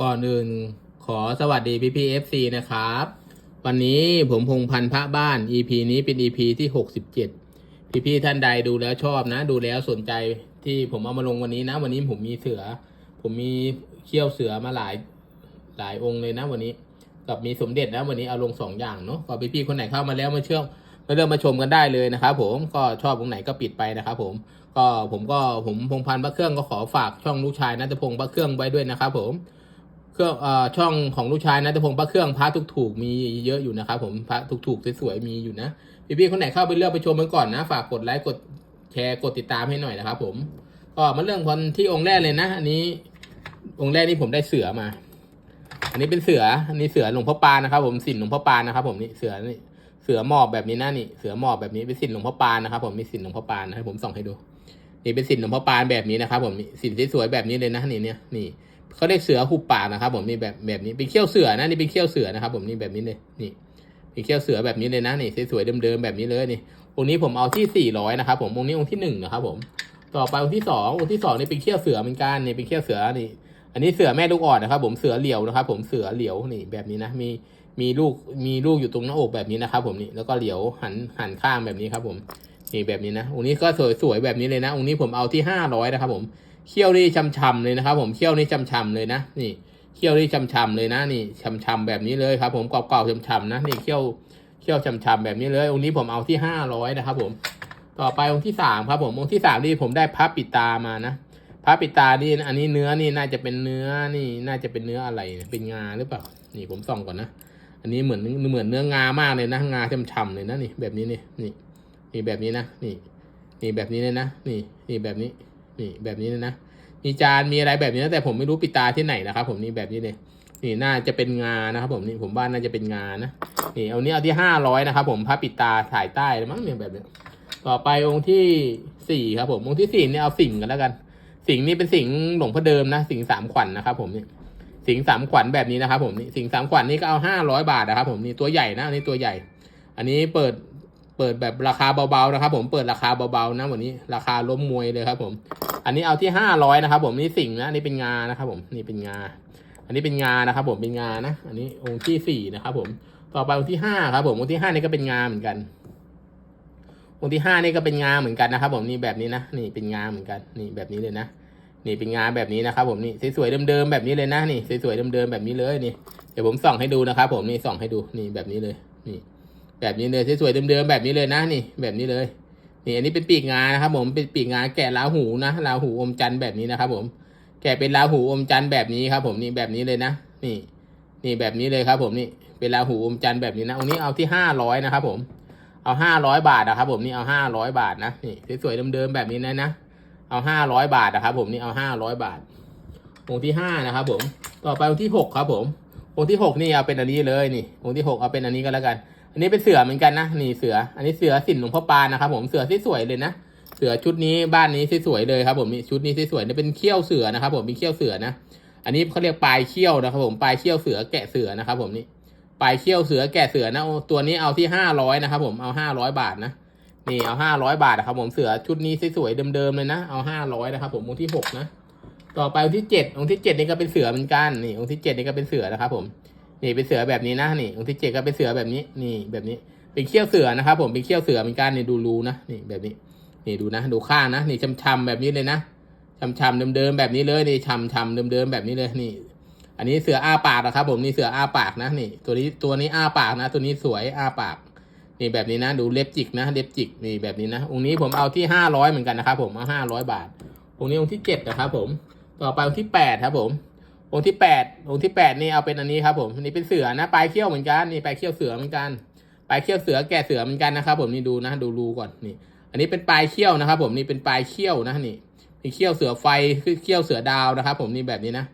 ก่อนอื่นขอสวัสดีพี่พีเอฟซีนะครับ วันนี้ผมพงพันธ์พระบ้าน EP นี้เป็น EP ที่หกสิบเจ็ดพี่พี่ท่านใดดูแล้วชอบนะ ดูแล้วสนใจที่ผมเอามาลงวันนี้นะ วันนี้ผมมีเสือ ผมมีเขี้ยวเสือมาหลายหลายองค์เลยนะวันนี้ กับมีสมเด็จนะวันนี้เอาลงสองอย่างเนาะก็พี่พี่คนไหนเข้ามาแล้วมาเชื่อมมาเริ่มมาชมกันได้เลยนะครับผมก็ชอบตรงไหนก็ปิดไปนะครับผมก็ผมก็ผมพงพันธ์พระเครื่องก็ขอฝากช่องลูกชายนัทพงศ์พระเครื่องไว้ด้วยนะครับผม เครื่องอช่องของลูกชายนัทพงศ์พระเครื่องพระถูกๆมีเยอะอยู่นะครับผมพระถูกๆสวยๆมีอยู่นะพี่ๆคนไหนเข้าไปเลือกไปชมกันก่อนนะ ฝากกดไลค์กดแชร์กดติดตามให้หน่อยนะครับผมก็มาเรื่องพนที่องค์แรกเลยนะ อันนี้ องค์แรกนี่ผมได้เสือมา อันนี้เป็นเสืออันนี้เสือหลวงพ่อปานนะครับ ผมสินหลวงพ่อปานนะครับ ผมนี่เสือนี่เสือหมอบแบบนี้นะนี่เสือหมอบแบบนี้เป็นสินหลวงพ่อปานนะครับ ผมมีสินหลวงพ่อปานให้ผมส่องให้ดูนี่เป็นสินหลวงพ่อปานแบบนี้นะครับ ผมสินสวยๆแบบนี้เลยนะนี่เนี่ยนี่ เขาเรียกเสือหุบปากนะครับ ผมนี่แบบแบบนี้เป็นเขี้ยวเสือนะนี่เป็นเขี้ยวเสือนะครับ ผมนี่แบบนี้เลยนี่เป็นเขี้ยวเสือแบบนี้เลยนะนี่สวยๆเดิมๆแบบนี้เลยนี่องค์นี้ผมเอาที่สี่ร้อยนะครับผมองค์นี้องค์ที่หนึ่งนะครับผมต่อไปองค์ที่สององค์ที่สองนี่เป็นเขี้ยวเสือเหมือนกันนี่เป็นเขี้ยวเสือนี่ อันนี้เสือแม่ลูกอ่อนนะครับ ผมเสือเหลียวนะครับ ผมเสือเหลียวนี่แบบนี้นะมีมีลูกมีลูกอยู่ตรงหน้าอกแบบนี้นะครับ ผมนี่แล้วก็เหลียวหันหันข้างแบบนี้ครับ ผมนี่แบบนี้นะองค์นี้ก็สวยสวยแบบนี้เลยนะองค์นี้ผมเอาที่ห้าร้อยนะครับ ผม เขี้ยวนี่ช่ำๆเลยนะครับ ผมเขี้ยวนี่ช่ำๆเลยนะนี่เขี้ยวนี่ช่ำๆเลยนะนี่ช่ำๆแบบนี้เลยครับ ผมเก่าๆช่ำๆนะนี่เขี้ยวเขี้ยวช่ำๆแบบนี้เลย องค์นี้ผมเอาที่ห้าร้อยนะครับ ผม ต่อไปองค์ที่สามครับ ผมองค์ที่สามนี่ผมได้พับปิดตามานะพระปิดตานี่อันนี้เนื้อนี่น่าจะเป็นเนื้อนี่น่าจะเป็นเนื้ออะไรเนี่ยเป็นงาหรือเปล่า นี่ผมส่องก่อนนะอันนี้เหมือนเหมือนเนื้องามากเลยนะงาช่ำๆเลยนะนี่แบบนี้นี่นี่นี่แบบนี้นะนี่นี่แบบนี้เลยนะนี่นี่แบบนี้ นี่แบบนี้เลยนะ มีจานมีอะไรแบบนี้นะแต่ผมไม่รู้ปิดตาที่ไหนนะครับ ผมนี่แบบนี้เลยนี่น่าจะเป็นงานะครับ ผมนี่ผมว่าน่าจะเป็นงานะนี่เอานี้เอาที่ห้าร้อยนะครับ ผมพระปิดตาถ่ายใต้มั้งเนี่ยแบบนี้ต่อไปองค์ที่สี่ครับผมองค์ที่สี่เนี่ยเอาสิงกันแล้วกัน สิงห์นี่เป็นสิงห์หลวงพ่อเดิมนะสิงห์สามขวัญนนะครับ ผมนี่สิงห์สามขวัญแบบนี้นะครับ ผมนี่สิงห์สามขวัญนี่ก็เอาห้าร้อยบาทนะครับ ผมนี่ตัวใหญ่นะอันนี้ตัวใหญ่ อันนี้เปิด เปิดแบบราคาเบาๆนะครับ ผมเปิดราคาเบาๆนะวันนี้ ราคาล้มมวยเลยครับ ผม อันนี้เอาที่ห้าร้อยนะครับ ผมนี่สิงนะนนี้เป็นงานะครับผมนี่เป็นงา อันนี้เป็นงานะครับ ผมเป็นงานะ อันนี้องค์ที่สี่นะครับ ผมต่อไปองค์ที่ห้าครับ ผมองค์ที่ห้านี่ก็เป็นงาเหมือนกัน องค์ที่ห้านี่ก็เป็นงาเหมือนกันนะครับ ผมนี่แบบนี้นะนี่เป็นงาเหมือนกัน นี่แบบนี้เลยนะนี่เป็นงานแบบนี้นะครับ ผมนี่สวยๆเดิมๆแบบนี้เลยนะนี่สวยๆเดิมๆแบบนี้เลยนี่เดี๋ยวผมส่องให้ดูนะครับ ผมนี่ส่องให้ดูนี่แบบนี้เลยนี่ แบบนี้เลยสวยๆเดิมๆแบบนี้เลยนะนี่แบบนี้เลยนี่อันนี้เป็นปีกงานะครับ ผมเป็นปีกงาแกะลาหูนะลาหูอมจันทร์แบบนี้นะครับ ผม แกะเป็นลาหูอมจันทร์แบบนี้ครับ ผมนี่แบบนี้เลยนะนี่ นี่แบบนี้เลยครับ ผมนี่เป็นลาหูอมจันทร์แบบนี้นะองค์นี้เอาที่ห้าร้อยนะครับ ผมเอาห้าร้อยบาทนะครับ ผมนี่เอาห้าร้อยบาทนะนี่สวยๆเดิมๆแบบนี้นะนะเอาห้าร้อยบาทนะครับ ผมนี่เอาห้าร้อยบาทองค์ที่ห้านะครับ ผม ต่อไปองค์ที่หกครับ ผมองค์ที่หกนี่เอาเป็นอันนี้เลยนี่องค์ที่หกเอาเป็นอันนี้ก็แล้วกัน อันนี้เป็นเสือเหมือนกันนะนี่เสือ อันนี้เสือสินหลวงพ่อปานนะครับ ผมเสือที่สวยเลยนะเสือชุดนี้บ้านนี้สีสวยเลยครับผมชุดนี้สีสวยเนี่ยเป็นเขี้ยวเสือนะครับ ผมมีเขี้ยวเสือนะอันนี้เขาเรียกปลายเขี้ยวนะครับ ผมปลายเขี้ยวเสือแกะเสือนะครับ ผมนี่ปลายเขี้ยวเสือแกะเสือนะตัวนี้เอาที่ห้าร้อยนะครับ ผมเอาห้าร้อยบาทนะนี่เอาห้าร้อยบาทนะครับ ผมเสือชุดนี้สวยๆเดิมๆเลยนะเอาห้าร้อยนะครับ ผมองค์ที่หกนะต่อไปองค์ที่เจ็ดองค์ที่เจ็ดนี่ก็เป็นเสือเหมือนกันนี่องค์ที่เจ็ดนี่ก็เป็นเสือนะครับ ผม นี่เป็นเสือแบบนี้นะนี่องค์ที่เจ็ดก็เป็นเสือแบบนี้ นี่แบบนี้ เป็นเขี้ยวเสือนะครับ ผมเป็นเขี้ยวเสือเหมือนกันนี่ดูรูนะนี่แบบนี้ นี่ดูนะ ดูข้างนะนี่ช้ำๆแบบนี้เลยนะช้ำๆเดิมๆแบบนี้เลยนี่ช้ำๆเดิมๆแบบนี้เลยนี่ อันนี้เสืออ้าปากนะครับ ผมนี่เสืออ้าปากนะนี่ ตัวนี้ตัวนี้อ้าปากนะ ตัวนี้สวยอ้าปาก นี่แบบนี้นะ ดูเล็บจิกนะเล็บจิกนี่แบบนี้นะองค์นี้ผมเอาที่ห้าร้อยเหมือนกันนะครับ ผมเอาห้าร้อยบาทองค์นี้องค์ที่เจ็ดนะครับ ผม ต่อไปองค์ที่แปดครับผม องค์ที่แปดองค์ที่แปดนี่เอาเป็นอันนี้ครับผมอันนี้เป็นเสือนะปลายเขี้ยวเหมือนกันนี่ปลายเขี้ยวเสือเหมือนกันปลายเขี้ยวเสือแกะเสือเหมือนกันนะครับผมนี่ดูนะดูรูก่อนนี่ อันนี้เป็นปลายเขี้ยวนะครับ ผมนี่เป็นปลายเขี้ยวนะนี่มีเขี้ยวเสือไฟคือเขี้ยวเสือดาวนะครับ ผมนี่แบบนี้นะ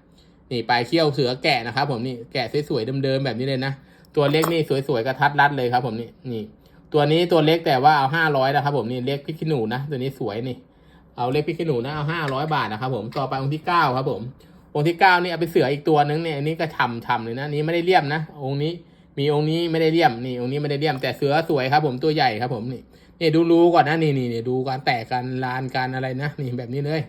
นี่ปลายเขี้ยวเสือแกะนะครับ ผมนี่แกะสวยๆเดิมๆแบบนี้เลยนะตัวเล็กนี่สวยๆกระทัดรัดเลยครับ ผมนี่นี่ตัวนี้ตัวเล็กแต่ว่าเอาห้าร้อยนะครับผมนี่เล็กพริกขี้หนูนะตัวนี้สวยนี่ เอาเล็กพริกขี้หนูนะเอาห้าร้อยบาทนะครับผมต่อไปองค์ที่เก้าครับผม องค์ที่เก้านี่เอาไปเสืออีกตัวนึงเนี่ยอันนี้ก็ฉ่ำฉ่ำเลยนะนี้ไม่ได้เลี่ยมนะ องค์นี้ มีองค์นี้ไม่ได้เลี่ยมนี่องค์นี้ไม่ได้เลี่ยมแต่เสือสวยครับ ผมตัวใหญ่ครับ ผมนี่นี่ดูรูก่อนนะนี่นี่นี่ดูการแตกการลานการอะไรนะนี่แบบนี้เลย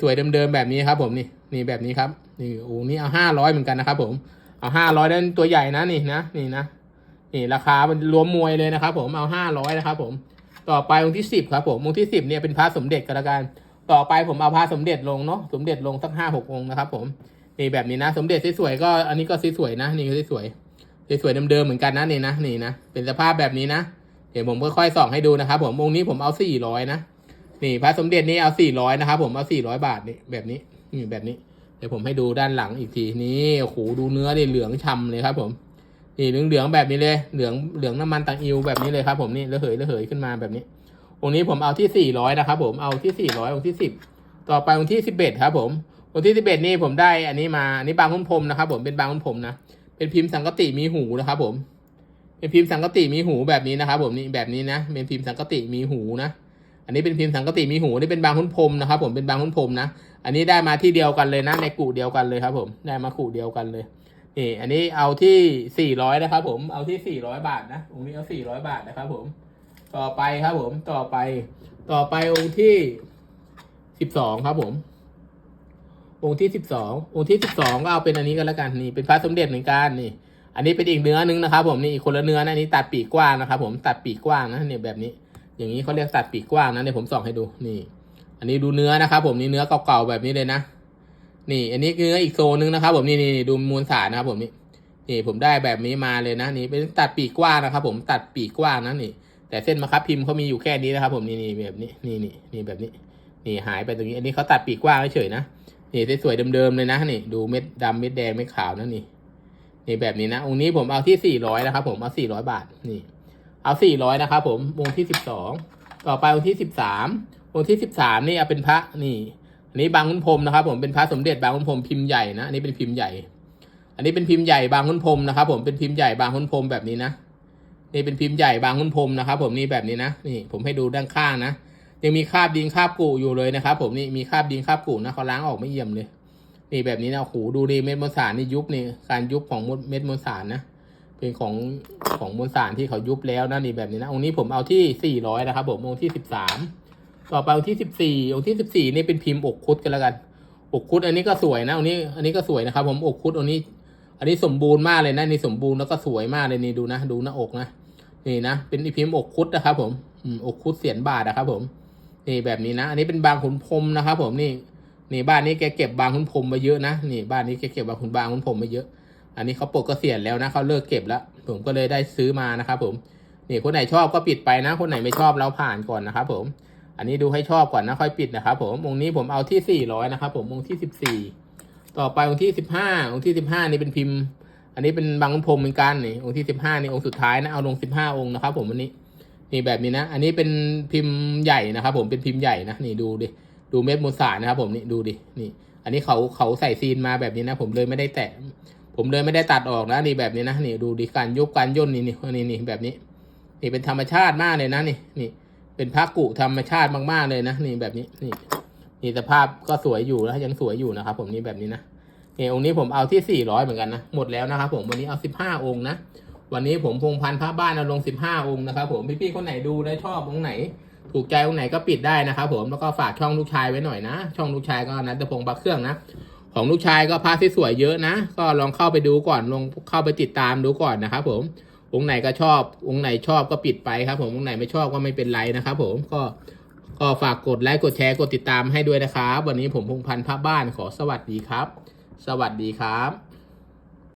สวยๆเดิมๆแบบนี้ครับ ผมนี่นี่แบบนี้ครับ นี่โอ้นี่เอาห้าร้อยเหมือนกันนะครับ ผมเอาห้าร้อยนั่นตัวใหญ่นะนี่นะนี่นะนี่ราคามันรวมมวยเลยนะครับ ผมเอาห้าร้อยนะครับ ผม ต่อไปองค์ที่สิบครับ ผมองค์ที่สิบเนี่ยเป็นพระสมเด็จกันละกัน ต่อไปผมเอาพระสมเด็จลงเนาะสมเด็จลงสักห้าหกองค์นะครับ ผมนี่แบบนี้นะ สมเด็จสวยๆก็อันนี้ก็สวยๆนะนี่ก็สวยๆสวยๆเดิมๆเหมือนกันนะนี่นะนี่นะเป็นสภาพแบบนี้นะเดี๋ยวผมค่อยๆส่องให้ดูนะครับ ผมองค์นี้ผมเอาสี่ร้อยนะนี่พระสมเด็จนี่เอาสี่ร้อยนะครับผมเอาสี่ร้อยบาทนี่แบบนี้นี่แบบนี้ เดี๋ยวผมให้ดูด้านหลังอีกทีนี่โอ้โหดูเนื้อดิเหลืองฉ่ำเลยครับ ผมนี่เหลืองเหลืองๆแบบนี้เลยเหลืองเหลืองน้ำมันตังอิวแบบนี้เลยครับ ผมนี่ระเหยระเหยขึ้นมาแบบนี้ องค์นี้ผมเอาที่สี่ร้อยนะครับผมเอาที่สี่ร้อยองค์ที่สิบต่อไปองค์ที่สิบเอ็ดครับ ผมองค์ที่สิบเอ็ดนี่ผมได้อันนี้มาอันนี้บางหุ้นพรมนะครับ ผมเป็นบางหุ้นพรมนะเป็นพิมพ์สังกติมีหูนะครับ ผม เป็นพิมพ์สังกติมีหูแบบนี้นะครับ ผมนี่แบบนี้นะเป็นพิมพ์สังกติมีหูนะอันนี้เป็นพิมพ์สังกติมีหูนี่เป็นบางหุ้นพรมนะครับ ผมเป็นบางหุ้นพรมนะอันนี้ได้มาที่เดียวกันเลยนะ ในกู่เดียวกันเลยครับ ผมได้มากู่เดียวกันเลยนี่อันนี้เอาที่สี่ร้อยนะครับ ผมเอาที่สี่ร้อยบาทนะองค์นี้เอาสี่ร้อยบาทนะครับ ผม ต่อไปครับผม ต่อไป ต่อไปองค์ที่สิบสองครับผม องค์ที่สิบสององค์ที่สิบสองก็เอาเป็นอันนี้กันแล้วกันนี่เป็นพระสมเด็จเหมือนกันนี่ อันนี้เป็นอีกเนื้อนึงนะครับ ผมนี่อีกคนละเนื้อนะอันนี้ตัดปีกกว้างนะครับ ผมตัดปีกกว้างนะเนี่ยแบบนี้ อย่างนี้เขาเรียกตัดปีกกว้างนะเดี๋ยวผมส่องให้ดูนี่ อันนี้ดูเนื้อนะครับ ผมนี่เนื้อเก่าๆแบบนี้เลยนะนี่ อันนี้เนื้ออีกโซนนึงนะครับ ผมนี่นี่ดูมวลสารนะครับ ผมนี่นี่ผมได้แบบนี้มาเลยนะ นี่เป็นตัดปีกกว้างนะครับ ผมตัดปีกกว้างนะนี่ แต่เส้นมาครับพิมพ์เขามีอยู่แค่นี้นะครับ ผมนี่นี่แบบนี้นี่นี่นี่แบบนี้ นี่หายไปตรงนี้ อันนี้เขาตัดปีกกว้างเฉยนะนี่สวยๆเดิมๆเลยนะนี่ดูเม็ดดำเม็ดแดงเม็ดขาวนะนี่ นี่แบบนี้นะองค์นี้ผมเอาที่สี่ร้อยนะครับ ผมเอาสี่ร้อยบาทนี่ เอาสี่ร้อยนะครับผมองที่สิบสองต่อไปองค์ที่สิบสามองค์ที่สิบสามนี่เอาเป็นพระนี่อันนี้บางขุนพรมนะครับ ผมเป็นพระสมเด็จบางขุนพรมพิมพ์ใหญ่นะอันนี้เป็นพิมพ์ใหญ่ อันนี้เป็นพิมพ์ใหญ่บางขุนพรมนะครับ ผมเป็นพิมพ์ใหญ่บางขุนพรมแบบนี้นะ นี่เป็นพิมพ์ใหญ่บางขุนพรมนะครับ ผมนี่แบบนี้นะนี่ผมให้ดูด้านข้างนะยังมีคราบดินคราบกูอยู่เลยนะครับ ผมนี่มีคราบดินคราบกูนะเขาล้างออกไม่เยี่ยมเลย นี่แบบนี้นะโอ้โหดูดิเม็ดมวลสารนี่ยุบนี่การยุบของเม็ดมวลสารนะเป็นของของมวลสารที่เขายุบแล้วนะนี่แบบนี้นะองค์นี้ผมเอาที่สี่ร้อยนะครับ ผมองค์ที่สิบสามต่อไปองค์ที่สิบสี่องค์ที่สิบสี่นี่เป็นพิมพ์อกคุดกันแล้วกัน อกคุดอันนี้ก็สวยนะองค์นี้อันนี้ก็สวยนะครับ ผมอกคุดองค์นี้ อันนี้สมบูรณ์มากเลยนะนี่สมบูรณ์แล้วก็สวยมากเลยนี่ดูนะ ดูหน้าอกนะ นี่นะเป็นพิมพ์อกคุดนะครับ ผมอกคุดเสียนบาทนะครับผมนี่แบบนี้นะ อันนี้เป็นบางขุนพรมนะครับผมนี่นี่บ้านนี้แกเก็บบางขุนพรมมาเยอะนะนี่บ้านนี้แกเก็บบางขุนบางขุนพรมมาเยอะ อันนี้เขาปลดเกษียณแล้วนะเขาเลิกเก็บแล้ว ผมก็เลยได้ซื้อมานะครับผมนี่คนไหนชอบก็ปิดไปนะ คนไหนไม่ชอบเราผ่านก่อนนะครับผมอันนี้ดูให้ชอบก่อนนะค่อยปิดนะครับผมองค์นี้ผมเอาที่สี่ร้อยนะครับผมองค์ที่สิบสี่ต่อไปองค์ที่สิบห้าองค์ที่สิบห้านี่เป็นพิมพ์ อันนี้เป็นบางขุนพรมเหมือนกันนี่องค์ที่สิบห้านี่องค์สุดท้ายนะเอาลงสิบห้าองค์นะครับ ผมวันนี้นี่แบบนี้นะ อันนี้เป็นพิมพ์ใหญ่นะครับ ผมเป็นพิมพ์ใหญ่นะนี่ดูดิดูเม็ดมูสานะครับ ผมนี่ดูดินี่ อันนี้เขาเขาใส่ซีนมาแบบนี้นะ ผมเลยไม่ได้แตะผมเลยไม่ได้ตัดออกนะนี่แบบนี้นะนี่ดูดิการยุบการย่นนี่นี่นี่นี่แบบนี้ นี่เป็นธรรมชาติมากเลยนะนี่นี่ เป็นพระกุธรรมชาติมากๆเลยนะ นี่แบบนี้นี่นี่สภาพก็สวยอยู่นะยังสวยอยู่นะครับ ผมนี่แบบนี้นะ นี่องค์นี้ผมเอาที่สี่ร้อยเหมือนกันนะหมดแล้วนะครับผมวันนี้เอาสิบห้าองค์นะวันนี้ผมพงพันธ์พระบ้านเอาลงสิบห้าองค์นะครับผมพี่ๆคนไหนดูได้ชอบองค์ไหน ถูกใจองค์ไหนก็ปิดได้นะครับผมแล้วก็ฝากช่องลูกชายไว้หน่อยนะ ช่องลูกชายก็นัทพงศ์บักเครื่องนะของลูกชายก็พาที่สวยเยอะนะ ก็ลองเข้าไปดูก่อนลองเข้าไปติดตามดูก่อนนะครับผมองค์ไหนก็ชอบองค์ไหนชอบก็ปิดไปครับ ผมองค์ไหนไม่ชอบก็ไม่เป็นไรนะครับผมก็ก็ฝากกดไลค์กดแชร์กดติดตามให้ด้วยนะครับ วันนี้ผมพงพันธ์พระบ้านขอสวัสดีครับ สวัสดีครับ